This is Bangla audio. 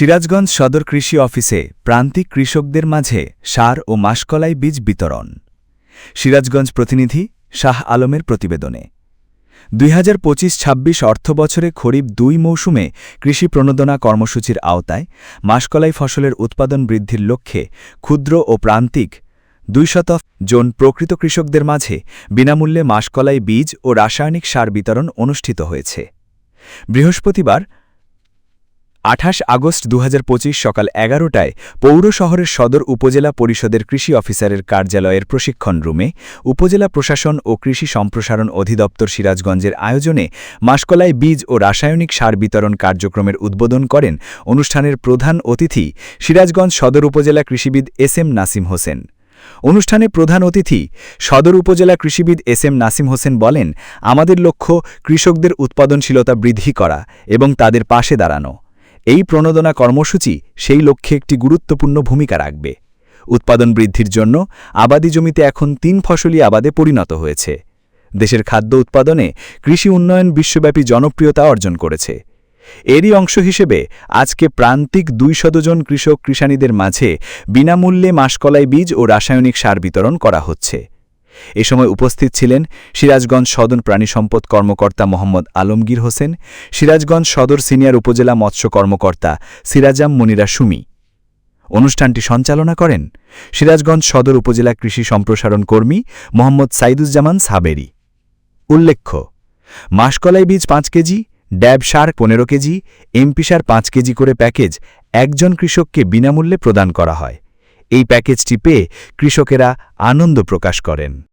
সিরাজগঞ্জ সদর কৃষি অফিসে প্রান্তিক কৃষকদের মাঝে সার ও মাসকলাই বীজ বিতরণ। সিরাজগঞ্জ প্রতিনিধি শাহ আলমের প্রতিবেদনে। দুই হাজার পঁচিশ ছাব্বিশ অর্থবছরে খরিফ দুই মৌসুমে কৃষি প্রণোদনা কর্মসূচির আওতায় মাসকলাই ফসলের উৎপাদন বৃদ্ধির লক্ষ্যে ক্ষুদ্র ও প্রান্তিক দুইশত জন প্রকৃত কৃষকদের মাঝে বিনামূল্যে মাসকলাই বীজ ও রাসায়নিক সার বিতরণ অনুষ্ঠিত হয়েছে। বৃহস্পতিবার আঠাশ আগস্ট দু হাজার পঁচিশ সকাল এগারোটায় পৌর শহরের সদর উপজেলা পরিষদের কৃষি অফিসারের কার্যালয়ের প্রশিক্ষণ রুমে উপজেলা প্রশাসন ও কৃষি সম্প্রসারণ অধিদপ্তর সিরাজগঞ্জের আয়োজনে মাসকলাই বীজ ও রাসায়নিক সার বিতরণ কার্যক্রমের উদ্বোধন করেন অনুষ্ঠানের প্রধান অতিথি সিরাজগঞ্জ সদর উপজেলা কৃষিবিদ এস এম নাসিম হোসেন। অনুষ্ঠানে প্রধান অতিথি সদর উপজেলা কৃষিবিদ এস এম নাসিম হোসেন বলেন, আমাদের লক্ষ্য কৃষকদের উৎপাদনশীলতা বৃদ্ধি করা এবং তাদের পাশে দাঁড়ানো। এই প্রণোদনা কর্মসূচি সেই লক্ষ্যে একটি গুরুত্বপূর্ণ ভূমিকা রাখবে। উৎপাদন বৃদ্ধির জন্য আবাদি জমিতে এখন তিন ফসলি আবাদে পরিণত হয়েছে। দেশের খাদ্য উৎপাদনে কৃষি উন্নয়ন বিশ্বব্যাপী জনপ্রিয়তা অর্জন করেছে। এরই অংশ হিসেবে আজকে প্রান্তিক দুই শতজন কৃষক কৃষানীদের মাঝে বিনামূল্যে মাসকলাই বীজ ও রাসায়নিক সার বিতরণ করা হচ্ছে। এ সময় উপস্থিত ছিলেন সিরাজগঞ্জ সদর প্রাণী সম্পদ কর্মকর্তা মোহাম্মদ আলমগীর হোসেন, সিরাজগঞ্জ সদর সিনিয়র উপজেলা মৎস্য কর্মকর্তা সিরাজাম মনিরা সুমি। অনুষ্ঠানটি সঞ্চালনা করেন সিরাজগঞ্জ সদর উপজেলা কৃষি সম্প্রসারণ কর্মী মোহাম্মদ সাইদুজ্জামান সাবেরি। উল্লেখ্য, মাসকলাই বীজ পাঁচ কেজি, ড্যাব সার পনেরো কেজি, এমপি সার পাঁচ কেজি করে প্যাকেজ একজন কৃষককে বিনামূল্যে প্রদান করা হয়। এই প্যাকেজটি পেয়ে কৃষকেরা আনন্দ প্রকাশ করেন।